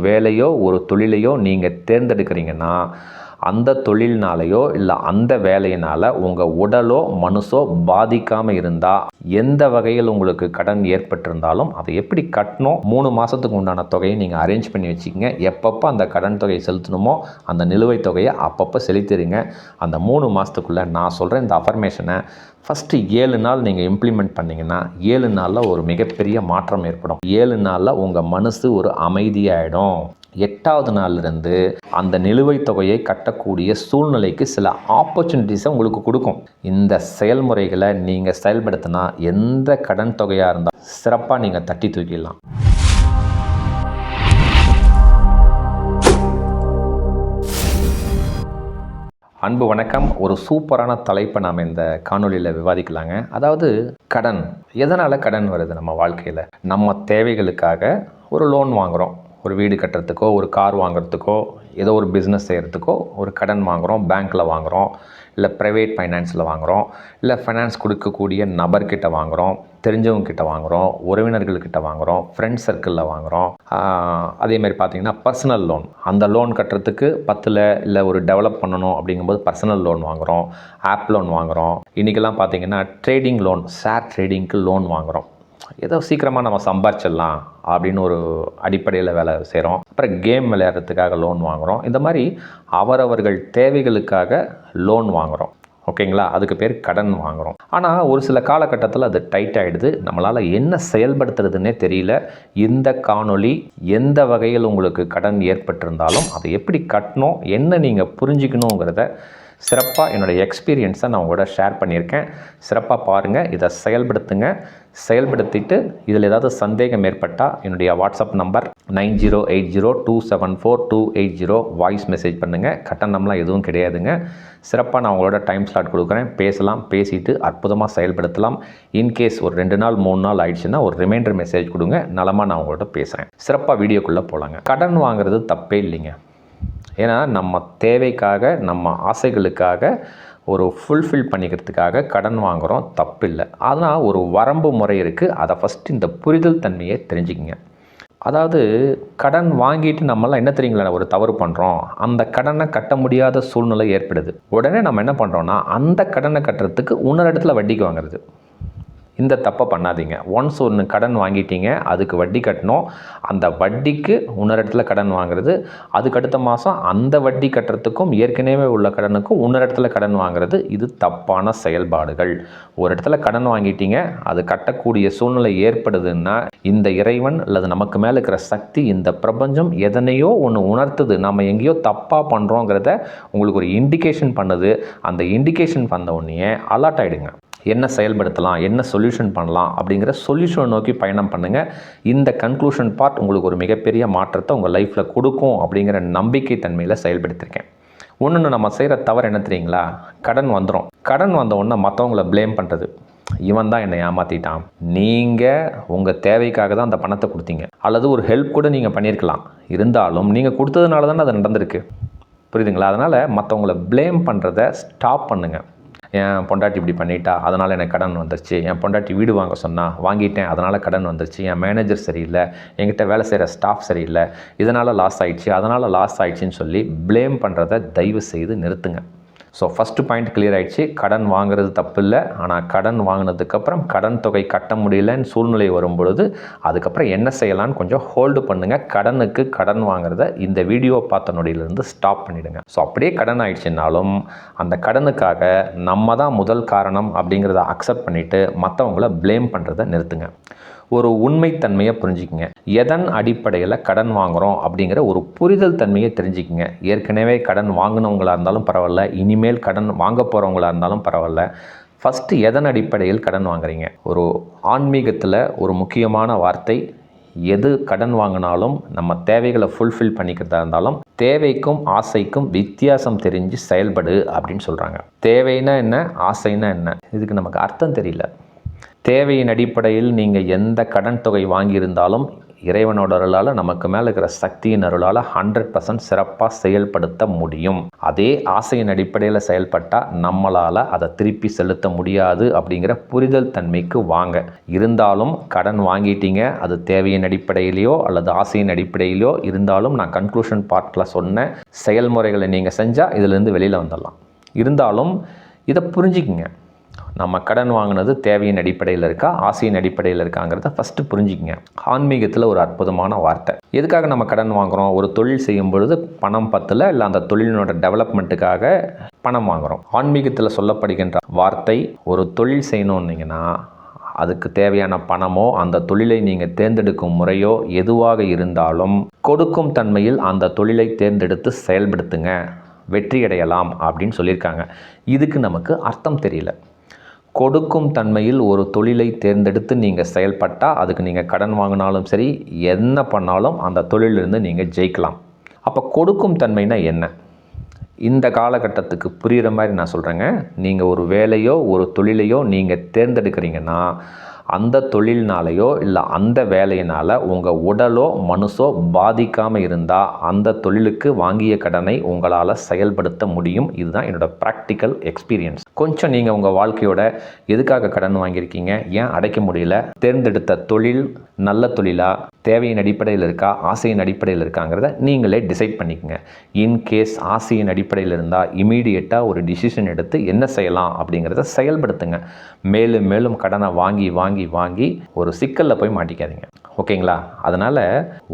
வேலையோ ஒரு தொழிலையோ நீங்கள் தேர்ந்தெடுக்கிறீங்கன்னா அந்த தொழில்னாலேயோ இல்லை அந்த வேலையினால் உங்கள் உடலோ மனசோ பாதிக்காமல் இருந்தால் எந்த வகையில் உங்களுக்கு கடன் ஏற்பட்டிருந்தாலும் அதை எப்படி கட்டணும்? மூணு மாதத்துக்கு உண்டான தொகையை நீங்கள் அரேஞ்ச் பண்ணி வச்சுக்கோங்க. எப்பப்போ அந்த கடன் தொகையை செலுத்தணுமோ அந்த நிலுவைத் தொகையை அப்பப்போ செலுத்திடுங்க. அந்த மூணு மாதத்துக்குள்ளே நான் சொல்கிறேன் இந்த அஃபர்மேஷனை ஃபஸ்ட்டு ஏழு நாள் நீங்கள் இம்ப்ளிமெண்ட் பண்ணிங்கன்னா ஏழு நாளில் ஒரு மிகப்பெரிய மாற்றம் ஏற்படும். ஏழு நாளில் உங்கள் மனசு ஒரு அமைதியாகிடும் எட்டாவது நாள்லேருந்து அந்த நிலுவைத் தொகையை கட்டக்கூடிய சூழ்நிலைக்கு சில ஆப்பர்ச்சுனிட்டிஸை உங்களுக்கு கொடுக்கும். இந்த செயல்முறைகளை நீங்கள் செயல்படுத்தினா எந்த கடன் தொகையாக இருந்தால் சிறப்பாக நீங்கள் தட்டி தூக்கிடலாம். அன்பு வணக்கம். ஒரு சூப்பரான தலைப்பை நாம் இந்த காணொலியில் விவாதிக்கலாங்க. அதாவது கடன். எதனால் கடன் வருது நம்ம வாழ்க்கையில்? நம்ம தேவைகளுக்காக ஒரு லோன் வாங்குகிறோம் ஒரு வீடு கட்டுறதுக்கோ ஒரு கார் வாங்குறதுக்கோ ஏதோ ஒரு பிஸ்னஸ் செய்கிறதுக்கோ ஒரு கடன் வாங்குகிறோம் பேங்க்கில் வாங்குகிறோம் இல்லை ப்ரைவேட் ஃபைனான்ஸில் வாங்குகிறோம் இல்லை ஃபைனான்ஸ் கொடுக்கக்கூடிய நபர்கிட்ட வாங்குகிறோம் தெரிஞ்சவங்கக்கிட்ட வாங்குகிறோம் உறவினர்கள்கிட்ட வாங்குகிறோம் ஃப்ரெண்ட்ஸ் சர்க்கிளில் வாங்குகிறோம் அதேமாதிரி பார்த்திங்கன்னா பர்சனல் லோன் அந்த லோன் கட்டுறதுக்கு பத்தில் இல்லை ஒரு டெவலப் பண்ணணும் அப்படிங்கும்போது பர்சனல் லோன் வாங்குகிறோம் ஆப் லோன் வாங்குகிறோம் இன்றைக்கெல்லாம் பார்த்தீங்கன்னா ட்ரேடிங் லோன் ஷேர் ட்ரேடிங்க்கு லோன் வாங்குகிறோம் ஏதோ சீக்கிரமாக நம்ம சம்பாரிச்சிடலாம் அப்படின்னு ஒரு அடிப்படையில் வேலை செய்கிறோம் அப்புறம் கேம் விளையாடுறதுக்காக லோன் வாங்குகிறோம் இந்த மாதிரி அவரவர்கள் தேவைகளுக்காக லோன் வாங்குகிறோம் ஓகேங்களா அதுக்கு பேர் கடன் வாங்குகிறோம் ஆனால் ஒரு சில காலகட்டத்தில் அது டைட் ஆகிடுது நம்மளால் என்ன செயல்படுத்துறதுன்னே தெரியல. இந்த காணொளி எந்த வகையில் உங்களுக்கு கடன் ஏற்பட்டிருந்தாலும் அதை எப்படி கட்டணும் என்ன நீங்கள் புரிஞ்சிக்கணுங்கிறத சிறப்பாக என்னுடைய எக்ஸ்பீரியன்ஸை நான் உங்களோட ஷேர் பண்ணியிருக்கேன். சிறப்பாக பாருங்கள் இதை செயல்படுத்துங்க. செயல்படுத்திட்டு இதில் ஏதாவது சந்தேகம் ஏற்பட்டால் என்னுடைய WhatsApp number nine zero eight zero two seven four two eight zero voice message பண்ணுங்கள் கட்டணம்லாம் எதுவும் கிடையாதுங்க. சிறப்பாக நான் உங்களோட டைம் ஸ்லாட் கொடுக்குறேன். பேசலாம் பேசிட்டு அற்புதமாக செயல்படுத்தலாம். இன்கேஸ் ஒரு ரெண்டு நாள் மூணு நாள் ஆயிடுச்சுன்னா ஒரு ரிமைண்டர் மெசேஜ் கொடுங்க. நலமாக நான் உங்களோட பேசுகிறேன் சிறப்பாக வீடியோக்குள்ளே போகலாங்க கடன் வாங்குறது தப்பே இல்லைங்க. ஏன்னா நம்ம தேவைக்காக நம்ம ஆசைகளுக்காக ஒரு ஃபுல்ஃபில் பண்ணிக்கிறதுக்காக கடன் வாங்குகிறோம் தப்பில்லை. ஆனால் ஒரு வரம்பு முறை இருக்குது அதை ஃபஸ்ட்டு இந்த புரிதல் தன்மையை தெரிஞ்சுக்கிங்க. அதாவது கடன் வாங்கிட்டு நம்மளாம் என்ன தெரியுங்களா ஒரு தவறு பண்ணுறோம் அந்த கடனை கட்ட முடியாத சூழ்நிலை ஏற்படுது. உடனே நம்ம என்ன பண்ணுறோன்னா அந்த கடனை கட்டுறதுக்கு இன்னொரு இடத்துல வட்டிக்கு வாங்குறது. இந்த தப்பை பண்ணாதீங்க. ஒன்ஸ் ஒன்று கடன் வாங்கிட்டீங்க அதுக்கு வட்டி கட்டணும். அந்த வட்டிக்கு இன்னொரு இடத்துல கடன் வாங்குறது அதுக்கு அடுத்த மாதம் அந்த வட்டி கட்டுறதுக்கும் ஏற்கனவே உள்ள கடனுக்கும் இன்னொரு இடத்துல கடன் வாங்குறது இது தப்பான செயல்பாடுகள். ஒரு இடத்துல கடன் வாங்கிட்டீங்க அது கட்டக்கூடிய சூழ்நிலை ஏற்படுதுன்னா இந்த இறைவன் அல்லது நமக்கு மேலே இருக்கிற சக்தி இந்த பிரபஞ்சம் எதனையோ ஒன்று உணர்த்துது. நம்ம எங்கேயோ தப்பாக பண்ணுறோங்கிறத உங்களுக்கு ஒரு இண்டிகேஷன் பண்ணுது. அந்த இண்டிகேஷன் பண்ண உடனே அலர்ட் ஆகிடுங்க என்ன செயல்படுத்தலாம் என்ன சொல்யூஷன் பண்ணலாம் அப்படிங்கிற சொல்யூஷனை நோக்கி பயணம் பண்ணுங்கள் இந்த கன்க்ளூஷன் பார்ட் உங்களுக்கு ஒரு மிகப்பெரிய மாற்றத்தை உங்கள் லைஃப்பில் கொடுக்கும் அப்படிங்கிற நம்பிக்கை தன்மையில் செயல்படுத்தியிருக்கேன் ஒன்று நம்ம செய்கிற தவறு என்ன தெரியுங்களா? கடன் வந்துடும் கடன் வந்த உடனே மற்றவங்கள ப்ளேம் பண்ணுறது இவன் தான் என்னை ஏமாற்றிட்டான் நீங்கள் உங்கள் தேவைக்காக தான் அந்த பணத்தை கொடுத்தீங்க. அல்லது ஒரு ஹெல்ப் கூட நீங்கள் பண்ணியிருக்கலாம். இருந்தாலும் நீங்கள் கொடுத்ததுனால தானே அது நடந்திருக்கு. புரியுதுங்களா? அதனால் மற்றவங்கள ப்ளேம் பண்ணுறத ஸ்டாப் பண்ணுங்கள் என் பொண்டாட்டி இப்படி பண்ணிட்டா அதனால் எனக்கு கடன் வந்துருச்சு. என் பொண்டாட்டி வீடு வாங்க சொன்னால் வாங்கிட்டேன் அதனால் கடன் வந்துருச்சு. என் மேனேஜர் சரியில்லை. என்கிட்ட வேலை செய்கிற ஸ்டாஃப் சரியில்லை. இதனால் லாஸ் ஆயிடுச்சு. அதனால் லாஸ் ஆயிடுச்சுன்னு சொல்லி ப்ளேம் பண்ணுறத தயவு செய்து நிறுத்துங்க. ஸோ ஃபஸ்ட்டு பாயிண்ட் கிளியர் ஆகிடுச்சு கடன் வாங்குறது தப்பு இல்லை ஆனால் கடன் வாங்கினதுக்கப்புறம் கடன் தொகை கட்ட முடியலன்னு சூழ்நிலை வரும் பொழுது அதுக்கப்புறம் என்ன செய்யலாம்னு கொஞ்சம் ஹோல்டு பண்ணுங்கள் கடனுக்கு கடன் வாங்குறத இந்த வீடியோ பார்த்த நொடியிலேருந்து ஸ்டாப் பண்ணிவிடுங்க ஸோ அப்படியே கடன் ஆயிடுச்சுனாலும் அந்த கடனுக்காக நம்ம தான் முதல் காரணம் அப்படிங்கிறத அக்செப்ட் பண்ணிவிட்டு மற்றவங்கள ப்ளேம் பண்ணுறதை நிறுத்துங்க. ஒரு உண்மைத்தன்மையை புரிஞ்சுக்கிங்க. எதன் அடிப்படையில் கடன் வாங்குகிறோம் அப்படிங்கிற ஒரு புரிதல் தன்மையை தெரிஞ்சுக்கிங்க. ஏற்கனவே கடன் வாங்கினவங்களாக இருந்தாலும் பரவாயில்ல இனிமேல் கடன் வாங்க போகிறவங்களா இருந்தாலும் பரவாயில்ல. ஃபஸ்ட்டு எதன் அடிப்படையில் கடன் வாங்குறீங்க? ஒரு ஆன்மீகத்தில் ஒரு முக்கியமான வார்த்தை எது கடன் வாங்கினாலும் நம்ம தேவைகளை ஃபுல்ஃபில் பண்ணிக்கிறதா இருந்தாலும் தேவைக்கும் ஆசைக்கும் வித்தியாசம் தெரிஞ்சு செயல்படு அப்படின்னு சொல்கிறாங்க தேவைன்னா என்ன ஆசைன்னா என்ன? இதுக்கு நமக்கு அர்த்தம் தெரியல. தேவையின் அடிப்படையில் நீங்கள் எந்த கடன் தொகை வாங்கியிருந்தாலும் இறைவனோட அருளால் நமக்கு மேலே இருக்கிற சக்தியின் அருளால் ஹண்ட்ரட் பர்சன்ட் சிறப்பாக செயல்படுத்த முடியும். அதே ஆசையின் அடிப்படையில் செயல்பட்டால் நம்மளால் அதை திருப்பி செலுத்த முடியாது அப்படிங்கிற புரிதல் தன்மைக்கு வாங்க. இருந்தாலும் கடன் வாங்கிட்டீங்க அது தேவையின் அடிப்படையிலையோ அல்லது ஆசையின் அடிப்படையிலையோ இருந்தாலும் நான் கன்க்ளூஷன் பார்ட்டில் சொன்ன செயல்முறைகளை நீங்கள் செஞ்சால் இதிலேருந்து வெளியில் வந்துடலாம். இருந்தாலும் இதை புரிஞ்சுக்குங்க. நம்ம கடன் வாங்கினது தேவையின் அடிப்படையில் இருக்கா ஆசையின் அடிப்படையில் இருக்காங்கிறத ஃபஸ்ட்டு புரிஞ்சுக்கங்க. ஆன்மீகத்தில் ஒரு அற்புதமான வார்த்தை. எதுக்காக நம்ம கடன் வாங்குகிறோம் ஒரு தொழில் செய்யும் பொழுது பணம் பத்தில் இல்லை அந்த தொழிலினோட டெவலப்மெண்ட்டுக்காக பணம் வாங்குகிறோம் ஆன்மீகத்தில் சொல்லப்படுகின்ற வார்த்தை ஒரு தொழில் செய்யணுன்னீங்கன்னா அதுக்கு தேவையான பணமோ அந்த தொழிலை நீங்கள் தேர்ந்தெடுக்கும் முறையோ எதுவாக இருந்தாலும் கொடுக்கும் தன்மையில் அந்த தொழிலை தேர்ந்தெடுத்து செயல்படுத்துங்க. வெற்றியடையலாம் அப்படின்னு சொல்லியிருக்காங்க. இதுக்கு நமக்கு அர்த்தம் தெரியல. கொடுக்கும் தன்மையில் ஒரு தொழிலை தேர்ந்தெடுத்து நீங்கள் செயல்பட்டால் அதுக்கு நீங்கள் கடன் வாங்கினாலும் சரி என்ன பண்ணாலும் அந்த தொழிலிருந்து நீங்கள் ஜெயிக்கலாம். அப்போ கொடுக்கும் தன்மைனா என்ன? இந்த காலகட்டத்துக்கு புரிகிற மாதிரி நான் சொல்கிறேங்க நீங்கள் ஒரு வேலையோ ஒரு தொழிலையோ நீங்கள் தேர்ந்தெடுக்கிறீங்கன்னா அந்த தொழில்னாலேயோ இல்லை அந்த வேலையினால் உங்கள் உடலோ மனசோ பாதிக்காமல் இருந்தால் அந்த தொழிலுக்கு வாங்கிய கடனை உங்களால் செயல்படுத்த முடியும். இதுதான் என்னோடய ப்ராக்டிக்கல் எக்ஸ்பீரியன்ஸ் கொஞ்சம் நீங்கள் உங்கள் வாழ்க்கையோட எதுக்காக கடன் வாங்கியிருக்கீங்க? ஏன் அடைக்க முடியல? தேர்ந்தெடுத்த தொழில் நல்ல தொழிலாக தேவையின் அடிப்படையில் இருக்கா? ஆசையின் அடிப்படையில் இருக்காங்கிறத நீங்களே டிசைட் பண்ணிக்கங்க. இன்கேஸ் ஆசையின் அடிப்படையில் இருந்தால் இமீடியட்டாக ஒரு டிசிஷன் எடுத்து என்ன செய்யலாம் அப்படிங்கிறத செயல்படுத்துங்க. மேலும் மேலும் கடனை வாங்கி வாங்கி வாங்கி வாங்கி ஒரு சிக்கலில் போய் மாட்டிக்காதீங்க. ஓகேங்களா? அதனால்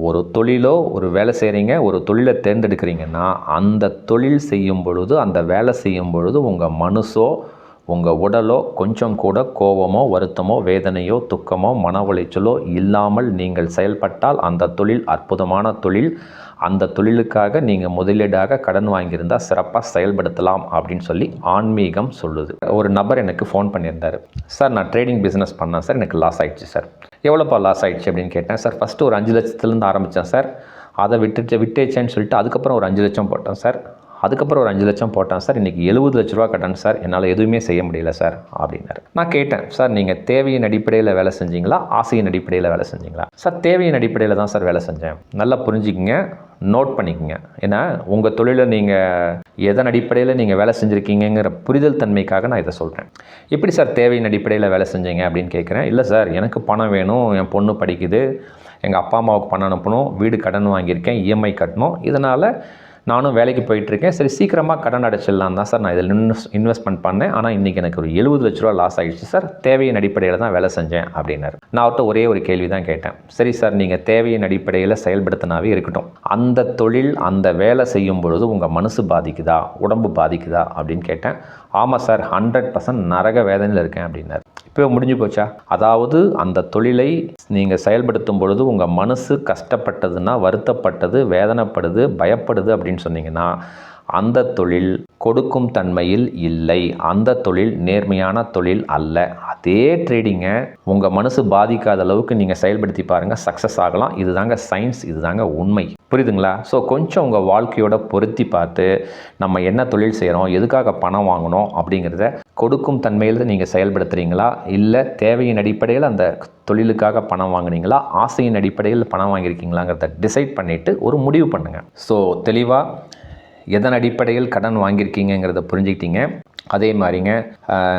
ஒரு தொழிலோ ஒரு வேலை செய்கிறீங்க ஒரு தொழிலை தேர்ந்தெடுக்கிறீங்கன்னா அந்த தொழில் செய்யும் பொழுது அந்த வேலை செய்யும் பொழுது உங்கள் மனசோ உங்கள் உடலோ கொஞ்சம் கூட கோபமோ வருத்தமோ வேதனையோ துக்கமோ மன உளைச்சலோ இல்லாமல் நீங்கள் செயல்பட்டால் அந்த தொழில் அற்புதமான தொழில். அந்த தொழிலுக்காக நீங்கள் முதலீடாக கடன் வாங்கியிருந்தால் சிறப்பாக செயல்படுத்தலாம் அப்படின்னு சொல்லி ஆன்மீகம் சொல்லுது. ஒரு நபர் எனக்கு ஃபோன் பண்ணியிருந்தார். சார் நான் ட்ரேடிங் பிஸ்னஸ் பண்ணேன் சார் எனக்கு லாஸ் ஆகிடுச்சு சார் எவ்வளோப்பா லாஸ் ஆயிடுச்சு? அப்படின்னு கேட்டேன். சார் ஃபஸ்ட்டு ஒரு அஞ்சு லட்சத்துலேருந்து ஆரம்பித்தேன் சார் அதை விட்டுச்சு விட்டேச்சேன்னு சொல்லிட்டு அதுக்கப்புறம் ஒரு அஞ்சு லட்சம் போட்டேன் சார் அதுக்கப்புறம் ஒரு அஞ்சு லட்சம் போட்டேன் சார் இன்றைக்கி எழுபது லட்ச ரூபா கட்டணும் சார். என்னால் எதுவுமே செய்ய முடியல சார் அப்படின்னாரு. நான் கேட்டேன் சார் நீங்கள் தேவையின் அடிப்படையில் வேலை செஞ்சீங்களா? ஆசையின் அடிப்படையில் வேலை செஞ்சீங்களா? சார் தேவையின் அடிப்படையில் தான் சார் வேலை செஞ்சேன். நல்லா புரிஞ்சுக்கிங்க நோட் பண்ணிக்கங்க. ஏன்னா உங்கள் தொழிலை நீங்கள் எதன் அடிப்படையில் நீங்கள் வேலை செஞ்சுருக்கீங்கிற புரிதல் தன்மைக்காக நான் இதை சொல்கிறேன் எப்படி சார் தேவையின் அடிப்படையில் வேலை செஞ்சீங்க? அப்படின்னு கேட்குறேன் இல்லை சார் எனக்கு பணம் வேணும் என் பொண்ணு படிக்குது எங்கள் அப்பா அம்மாவுக்கு பணம் அனுப்பணும் வீடு கடன் வாங்கியிருக்கேன் இஎம்ஐ கட்டணும். இதனால் நானும் வேலைக்கு போயிட்டுருக்கேன். சரி சீக்கிரமாக கடன் அடைச்சிடலாம் தான் சார். நான் இதில் இன்வெஸ்ட் இன்வெஸ்ட்மெண்ட் பண்ணேன். ஆனால் இன்றைக்கி எனக்கு ஒரு எழுபது லட்ச ரூபா லாஸ் ஆகிடுச்சு சார். தேவையின் அடிப்படையில் தான் வேலை செஞ்சேன் அப்படின்னாரு. நான் அவர்கிட்ட ஒரே ஒரு கேள்வி தான் கேட்டேன். சரி சார் நீங்கள் தேவையின் அடிப்படையில் செயல்படுத்தினாவே இருக்கட்டும். அந்த தொழில் அந்த வேலை செய்யும் பொழுது உங்கள் மனசு பாதிக்குதா? உடம்பு பாதிக்குதா? அப்படின்னு கேட்டேன். ஆமாம் சார் ஹண்ட்ரட் பர்சன்ட் நரக வேதனையில் இருக்கேன் அப்படின்னாரு. இப்போ முடிஞ்சு போச்சா? அதாவது அந்த தொழிலை நீங்கள் செயல்படுத்தும் பொழுது உங்கள் மனசு கஷ்டப்பட்டதுன்னா வருத்தப்பட்டது வேதனைப்படுது பயப்படுது அப்படின்னு சொன்னீங்கன்னா அந்த தொழில் கொடுக்கும் தன்மையில் இல்லை. அந்த தொழில் நேர்மையான தொழில் அல்ல. அதே ட்ரேடிங்கை உங்கள் மனசு பாதிக்காத அளவுக்கு நீங்கள் செயல்படுத்தி பாருங்கள் சக்ஸஸ் ஆகலாம். இதுதாங்க சயின்ஸ் இதுதாங்க உண்மை. புரியுதுங்களா? ஸோ கொஞ்சம் உங்கள் வாழ்க்கையோட பொருத்தி பார்த்து நம்ம என்ன தொழில் செய்கிறோம் எதுக்காக பணம் வாங்கணும் அப்படிங்கிறத கொடுக்கும் தன்மையில் நீங்கள் செயல்படுத்துகிறீங்களா இல்லை தேவையின் அடிப்படையில் அந்த தொழிலுக்காக பணம் வாங்குனீங்களா? ஆசையின் அடிப்படையில் பணம் வாங்கியிருக்கீங்களாங்கிறத டிசைட் பண்ணிவிட்டு ஒரு முடிவு பண்ணுங்கள் ஸோ தெளிவாக எதன் அடிப்படையில் கடன் வாங்கியிருக்கீங்கிறத புரிஞ்சுக்கிட்டீங்க. அதே மாதிரிங்க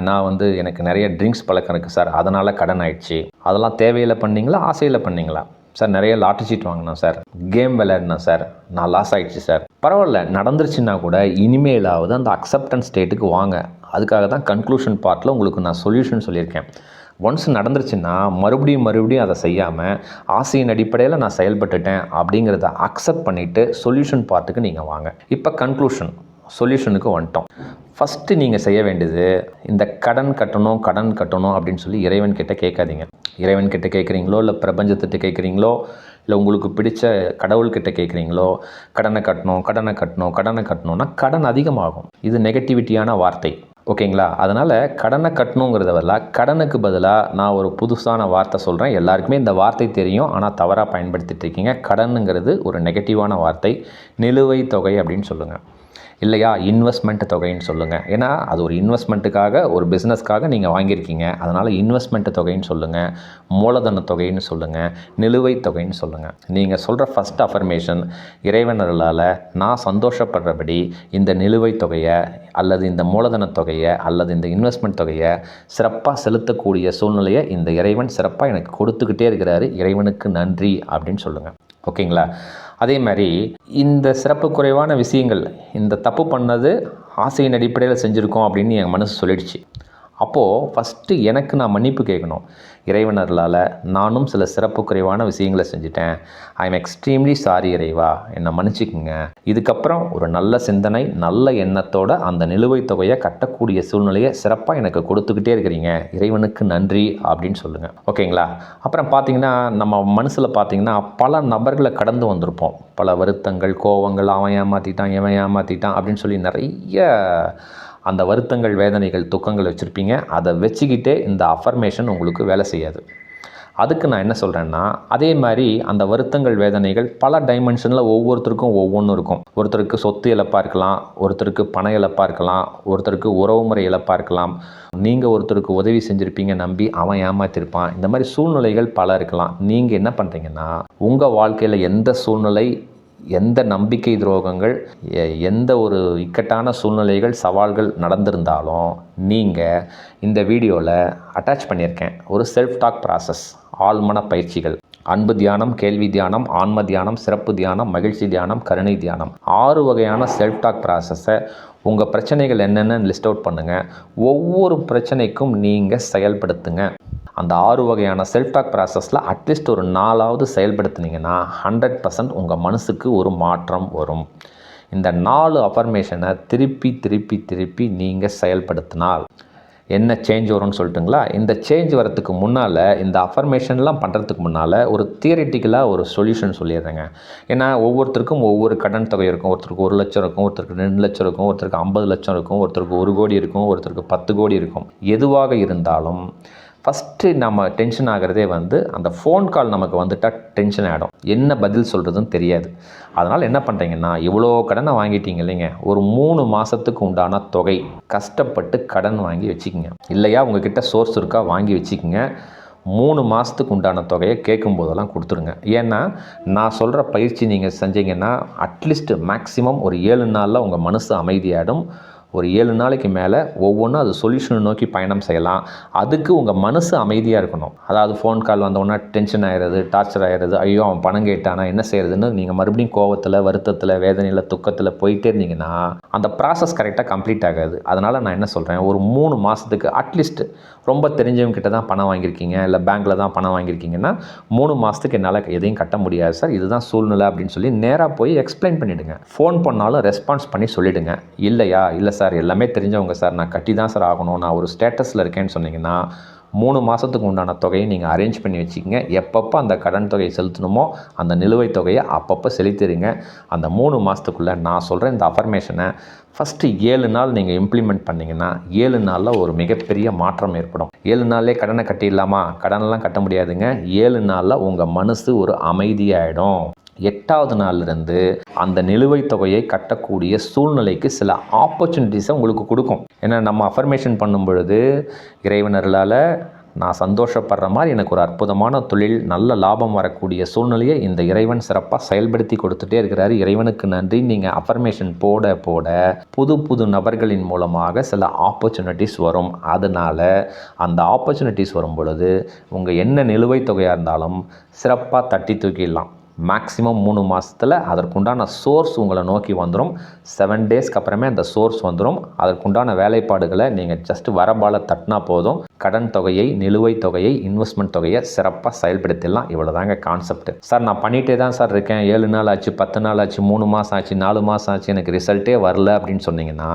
நான் வந்து எனக்கு நிறைய ட்ரிங்க்ஸ் பழக்கம் இருக்குது சார். அதனால் கடன் ஆயிடுச்சு. அதெல்லாம் தேவையில் பண்ணீங்களா? ஆசையில் பண்ணீங்களா? சார் நிறைய லாட்டரி சீட் வாங்கினேன் சார். கேம் விளையாடினேன் சார். நான் லாஸ் ஆயிடுச்சு சார். பரவாயில்ல நடந்துருச்சுன்னா கூட இனிமேலாவது அந்த அக்செப்டன்ஸ் ஸ்டேட்டுக்கு வாங்க. அதுக்காக தான் கன்க்ளூஷன் பார்ட்டில் உங்களுக்கு நான் சொல்யூஷன் சொல்லியிருக்கேன். ஒன்ஸ் நடந்துருச்சுன்னா மறுபடியும் மறுபடியும் அதை செய்யாமல் ஆசையின் அடிப்படையில் நான் செயல்பட்டுட்டேன் அப்படிங்கிறத அக்செப்ட் பண்ணிவிட்டு சொல்யூஷன் பார்ட்டுக்கு நீங்கள் வாங்க. இப்போ கன்க்ளூஷன் சொல்யூஷனுக்கு வந்துட்டோம். ஃபஸ்ட்டு நீங்கள் செய்ய வேண்டியது இந்த கடன் கட்டணும் கடன் கட்டணும் அப்படின்னு சொல்லி இறைவன் கிட்டே கேட்காதீங்க. இறைவன் கிட்ட கேட்குறீங்களோ இல்லை பிரபஞ்சத்திட்ட கேட்குறீங்களோ இல்லை உங்களுக்கு பிடிச்ச கடவுள்கிட்ட கேட்குறீங்களோ கடனை கட்டணும் கடனை கட்டணும் கடனை கட்டணும்னா கடன் அதிகமாகும். இது நெகட்டிவிட்டியான வார்த்தை. ஓகேங்களா? அதனால் கடனை கட்டணுங்கிறத பதிலாக கடனுக்கு பதிலாக நான் ஒரு புதுசான வார்த்தை சொல்கிறேன் எல்லாருக்குமே இந்த வார்த்தை தெரியும். ஆனால் தவறாக பயன்படுத்திட்டு இருக்கீங்க. கடனுங்கிறது ஒரு நெகட்டிவான வார்த்தை. நிலுவை தொகை அப்படின்னு சொல்லுங்கள் இல்லையா இன்வெஸ்ட்மெண்ட் தொகைன்னு சொல்லுங்கள் ஏன்னா அது ஒரு இன்வெஸ்ட்மெண்ட்டுக்காக ஒரு பிஸ்னஸ்க்காக நீங்கள் வாங்கியிருக்கீங்க. அதனால் இன்வெஸ்ட்மெண்ட் தொகைன்னு சொல்லுங்கள் மூலதன தொகைன்னு சொல்லுங்கள் நிலுவைத் தொகைன்னு சொல்லுங்கள் நீங்கள் சொல்கிற ஃபஸ்ட் அஃபர்மேஷன் இறைவனர்களால் நான் சந்தோஷப்படுறபடி இந்த நிலுவைத் தொகையை அல்லது இந்த மூலதன தொகையை அல்லது இந்த இன்வெஸ்ட்மெண்ட் தொகையை சிறப்பாக செலுத்தக்கூடிய சூழ்நிலையை இந்த இறைவன் சிறப்பாக எனக்கு கொடுத்துக்கிட்டே இருக்கிறாரு. இறைவனுக்கு நன்றி அப்படின்னு சொல்லுங்கள் ஓகேங்களா? அதே மாதிரி இந்த சிறப்பு குறைவான விஷயங்கள் இந்த தப்பு பண்ணது ஆசையின் அடிப்படையில் செஞ்சுருக்கோம் அப்படின்னு என் மனசு சொல்லிடுச்சு. அப்போது ஃபஸ்ட்டு எனக்கு நான் மன்னிப்பு கேட்கணும். இறைவனர்களால் நானும் சில சிறப்பு குறைவான விஷயங்களை செஞ்சுட்டேன். ஐ எம் எக்ஸ்ட்ரீம்லி சாரி இறைவா. என்னை மன்னிச்சிக்கோங்க. இதுக்கப்புறம் ஒரு நல்ல சிந்தனை நல்ல எண்ணத்தோட அந்த நிலுவைத் தொகையை கட்டக்கூடிய சூழ்நிலையை சிறப்பாக எனக்கு கொடுத்துக்கிட்டே இருக்கிறீங்க. இறைவனுக்கு நன்றி அப்படின்னு சொல்லுங்கள் ஓகேங்களா? அப்புறம் பார்த்தீங்கன்னா நம்ம மனசில் பார்த்தீங்கன்னா பல நபர்களை கடந்து வந்திருப்போம். பல வருத்தங்கள் கோவங்கள் அவன் ஏமாற்றிட்டான் இவன் ஏமாற்றிட்டான் அப்படின்னு சொல்லி நிறைய அந்த வருத்தங்கள் வேதனைகள் துக்கங்கள் வச்சுருப்பீங்க. அதை வச்சுக்கிட்டே இந்த அஃபர்மேஷன் உங்களுக்கு வேலை செய்யாது. அதுக்கு நான் என்ன சொல்கிறேன்னா அதே மாதிரி அந்த வருத்தங்கள் வேதனைகள் பல டைமென்ஷனில் ஒவ்வொருத்தருக்கும் ஒவ்வொன்றும் இருக்கும். ஒருத்தருக்கு சொத்து இழப்பாக இருக்கலாம் ஒருத்தருக்கு பண இழப்பாக இருக்கலாம் ஒருத்தருக்கு உறவுமுறை இழப்பாக இருக்கலாம். நீங்கள் ஒருத்தருக்கு உதவி செஞ்சுருப்பீங்க நம்பி அவன் ஏமாத்திருப்பான். இந்த மாதிரி சூழ்நிலைகள் பல இருக்கலாம். நீங்கள் என்ன பண்ணுறீங்கன்னா உங்கள் வாழ்க்கையில் எந்த சூழ்நிலை எந்த நம்பிக்கை துரோகங்கள் எ- எந்த ஒரு இக்கட்டான சூழ்நிலைகள் சவால்கள் நடந்திருந்தாலும் நீங்கள் இந்த வீடியோவில் அட்டாச் பண்ணியிருக்கேன். ஒரு செல்ஃப் டாக் ப்ராசஸ் ஆழ்மன பயிற்சிகள். அன்பு தியானம் கேள்வி தியானம் ஆன்ம தியானம் சிறப்பு தியானம் மகிழ்ச்சி தியானம் கருணை தியானம். ஆறு வகையான செல்ஃப் டாக் ப்ராசஸை உங்கள் பிரச்சனைகள் என்னென்னு லிஸ்ட் அவுட் பண்ணுங்கள் ஒவ்வொரு பிரச்சனைக்கும் நீங்கள் செயல்படுத்துங்க. அந்த ஆறு வகையான செல்ஃப் டாக் ப்ராசஸில் அட்லீஸ்ட் ஒரு நாலாவது செயல்படுத்துனீங்கன்னா ஹண்ட்ரட் பர்சன்ட் உங்கள் மனசுக்கு ஒரு மாற்றம் வரும். இந்த நாலு அஃபர்மேஷனை திருப்பி திருப்பி திருப்பி நீங்கள் செயல்படுத்தினால் என்ன சேஞ்ச் வரும்னு சொல்லிட்டுங்களா? இந்த சேஞ்ச் வரத்துக்கு முன்னால் இந்த அஃபர்மேஷன்லாம் பண்ணுறதுக்கு முன்னால் ஒரு தியரிட்டிக்கலாக ஒரு சொல்யூஷன் சொல்லிடுறேங்க. ஏன்னா ஒவ்வொருத்தருக்கும் ஒவ்வொரு கடன் தொகை இருக்கும். ஒருத்தருக்கு ஒரு லட்சம் இருக்கும் ஒருத்தருக்கு ரெண்டு லட்சம் இருக்கும் ஒருத்தருக்கு ஐம்பது லட்சம் இருக்கும் ஒருத்தருக்கு ஒரு கோடி இருக்கும் ஒருத்தருக்கு பத்து கோடி இருக்கும். எதுவாக இருந்தாலும் ஃபஸ்ட்டு நம்ம டென்ஷன் ஆகிறதே வந்து அந்த ஃபோன் கால் நமக்கு வந்துட்டால் டென்ஷன் ஆகிடும் என்ன பதில் சொல்கிறதுன்னு தெரியாது. அதனால் என்ன பண்ணுறீங்கன்னா இவ்வளோ கடனை வாங்கிட்டீங்க இல்லைங்க. ஒரு மூணு மாதத்துக்கு உண்டான தொகை. கஷ்டப்பட்டு கடன் வாங்கி வச்சுக்கோங்க. இல்லையா? உங்ககிட்ட சோர்ஸ் இருக்கா? வாங்கி வச்சுக்கோங்க. மூணு மாதத்துக்கு உண்டான தொகையை கேட்கும் போதெல்லாம் கொடுத்துருங்க ஏன்னா நான் சொல்கிற பயிற்சி நீங்கள் செஞ்சீங்கன்னா அட்லீஸ்ட் மேக்ஸிமம் ஒரு ஏழு நாளில் உங்கள் மனசு அமைதியாகிடும் ஒரு ஏழு நாளைக்கு மேலே ஒவ்வொன்றும் அது சொல்யூஷனை நோக்கி பயணம் செய்யலாம். அதுக்கு உங்கள் மனசு அமைதியாக இருக்கணும். அதாவது ஃபோன் கால் வந்தோடனே டென்ஷன் ஆகிறது டார்ச்சர் ஆகிறது ஐயோ அவன் பணம் கேட்டானா என்ன செய்யறதுன்னு நீங்கள் மறுபடியும் கோவத்தில் வருத்தத்தில் வேதனையில் துக்கத்தில் போயிட்டே இருந்தீங்கன்னா அந்த ப்ராசஸ் கரெக்டாக கம்ப்ளீட் ஆகாது. அதனால் நான் என்ன சொல்கிறேன் ஒரு மூணு மாதத்துக்கு அட்லீஸ்ட் ரொம்ப தெரிஞ்சவங்க கிட்ட தான் பணம் வாங்கியிருக்கீங்க இல்லை பேங்க்கில் தான் பணம் வாங்கியிருக்கீங்கன்னா மூணு மாதத்துக்கு என்னால் எதையும் கட்ட முடியாது சார். இதுதான் சூழ்நிலை அப்படின்னு சொல்லி நேராக போய் எக்ஸ்பிளைன் பண்ணிவிடுங்க ஃபோன் பண்ணாலும் ரெஸ்பான்ஸ் பண்ணி சொல்லிவிடுங்க இல்லையா? இல்லை சார் எல்லாமே தெரிஞ்சவங்க சார். நான் கட்டி தான் சார் ஆகணும். நான் ஒரு ஸ்டேட்டஸில் இருக்கேன்னு சொன்னீங்கன்னா மூணு மாதத்துக்கு உண்டான தொகையை நீங்கள் அரேஞ்ச் பண்ணி வச்சுக்கோங்க. எப்பப்போ அந்த கடன் தொகையை செலுத்தணுமோ அந்த நிலுவைத் தொகையை அப்பப்போ செலுத்திடுங்க. அந்த மூணு மாதத்துக்குள்ளே நான் சொல்கிறேன் இந்த அஃபர்மேஷனை ஃபஸ்ட்டு ஏழு நாள் நீங்கள் இம்ப்ளிமெண்ட் பண்ணிங்கன்னா ஏழு நாளில் ஒரு மிகப்பெரிய மாற்றம் ஏற்படும். ஏழு நாள்லேயே கடனை கட்டிடலாமா? கடனெல்லாம் கட்ட முடியாதுங்க. ஏழு நாளில் உங்கள் மனசு ஒரு அமைதியாகிடும் எட்டாவது நாள்லேருந்து அந்த நிலுவைத் தொகையை கட்டக்கூடிய சூழ்நிலைக்கு சில ஆப்பர்ச்சுனிட்டிஸை உங்களுக்கு கொடுக்கும். ஏன்னா நம்ம அஃபர்மேஷன் பண்ணும் பொழுது இறைவனர்களால் நான் சந்தோஷப்படுற மாதிரி எனக்கு ஒரு அற்புதமான தொழில் நல்ல லாபம் வரக்கூடிய சூழ்நிலையை இந்த இறைவன் சிறப்பாக செயல்படுத்தி கொடுத்துட்டே இருக்கிறாரு. இறைவனுக்கு நன்றி. நீங்கள் அஃபர்மேஷன் போட போட புது புது நபர்களின் மூலமாக சில ஆப்பர்ச்சுனிட்டிஸ் வரும். அதனால் அந்த ஆப்பர்ச்சுனிட்டிஸ் வரும் பொழுது உங்கள் என்ன நிலுவைத் தொகையாக இருந்தாலும் சிறப்பாக தட்டி தூக்கிடலாம். மேக்ஸிமம் மூணு மாதத்தில் அதற்குண்டான சோர்ஸ் உங்களை நோக்கி வந்துடும் செவன் டேஸ்க்கு அப்புறமே அந்த சோர்ஸ் வந்துடும் அதற்குண்டான வேலைப்பாடுகளை நீங்கள் ஜஸ்ட் வரபால தட்டினா போதும். கடன் தொகையை நிலுவைத் தொகையை இன்வெஸ்ட்மெண்ட் தொகையை சிறப்பாக செயல்படுத்திடலாம். இவ்வளோதாங்க கான்செப்ட் சார் நான் பண்ணிகிட்டே தான் சார் இருக்கேன். ஏழு நாள் ஆச்சு பத்து நாள் ஆச்சு மூணு மாதம் ஆச்சு நாலு மாதம் ஆச்சு எனக்கு ரிசல்ட்டே வரல அப்படின்னு சொன்னீங்கன்னா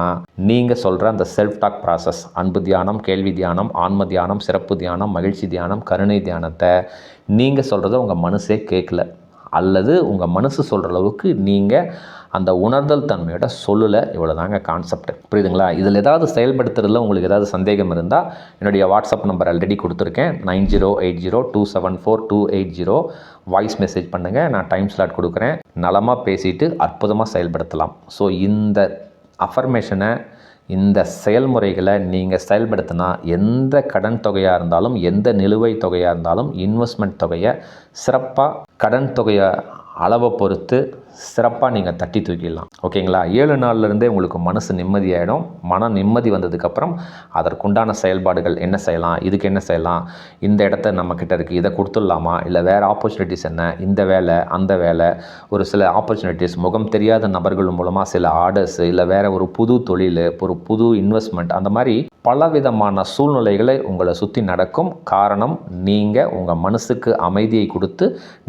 நீங்கள் சொல்கிற அந்த செல்ஃப் டாக் ப்ராசஸ் அன்பு தியானம் கேள்வி தியானம் ஆன்ம தியானம் சிறப்பு தியானம் மகிழ்ச்சி தியானம் கருணை தியானத்தை நீங்கள் சொல்கிறத உங்கள் மனசே கேட்கல. அல்லது உங்கள் மனசு சொல்கிற அளவுக்கு நீங்கள் அந்த உணர்தல் தன்மையோட சொல்லலை. இவ்வளோ தாங்க கான்செப்ட் புரியுதுங்களா? இதில் ஏதாவது செயல்படுத்துறதுல உங்களுக்கு ஏதாவது சந்தேகம் இருந்தால் என்னுடைய வாட்ஸ்அப் நம்பர் ஆல்ரெடி கொடுத்துருக்கேன். Nine zero eight zero two seven four two eight zero. Voice message பண்ணுங்கள் நான் டைம் ஸ்லாட் கொடுக்குறேன். நலமாக பேசிட்டு அற்புதமாக செயல்படுத்தலாம். ஸோ இந்த அஃபர்மேஷனை இந்த செயல்முறைகளை நீங்கள் செயல்படுத்தினா எந்த கடன் தொகையாக இருந்தாலும் எந்த நிலுவைத் தொகையாக இருந்தாலும் இன்வெஸ்ட்மெண்ட் தொகையை சிறப்பாக கடன் தொகையை அளவை பொறுத்து சிறப்பாக நீங்கள் தட்டி தூக்கிடலாம். ஓகேங்களா? ஏழு நாள்லேருந்தே உங்களுக்கு மனசு நிம்மதியாயிடும். மன நிம்மதி வந்ததுக்கப்புறம் அதற்குண்டான செயல்பாடுகள் என்ன செய்யலாம்? இதுக்கு என்ன செய்யலாம்? இந்த இடத்த நம்மக்கிட்ட இருக்குது இதை கொடுத்துடலாமா? இல்லை வேறு ஆப்பர்ச்சுனிட்டிஸ் என்ன? இந்த வேலை அந்த வேலை. ஒரு சில ஆப்பர்ச்சுனிட்டிஸ் முகம் தெரியாத நபர்கள் மூலமாக சில ஆர்டர்ஸ் இல்லை வேறு ஒரு புது தொழில் ஒரு புது இன்வெஸ்ட்மெண்ட் அந்த மாதிரி பலவிதமான சூழ்நிலைகளை உங்களை சுற்றி நடக்கும். காரணம் நீங்கள் உங்கள் மனசுக்கு அமைதியை கொடுத்து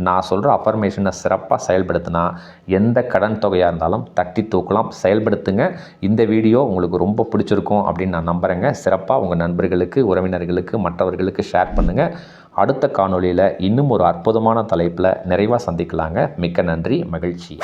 நான் சொல்கிற அஃபர்மேஷனை சிறப்பாக செயல்படுத்தினா எந்த கடன் தொகையாக இருந்தாலும் தட்டி தூக்கலாம். செயல்படுத்துங்க. இந்த வீடியோ உங்களுக்கு ரொம்ப பிடிச்சிருக்கும் அப்படின்னு நான் நம்புகிறேங்க சிறப்பாக உங்கள் நண்பர்களுக்கு உறவினர்களுக்கு மற்றவர்களுக்கு ஷேர் பண்ணுங்கள் அடுத்த காணொளியில் இன்னும் ஒரு அற்புதமான தலைப்பில் நிறைவாக சந்திக்கலாங்க. மிக்க நன்றி மகிழ்ச்சி.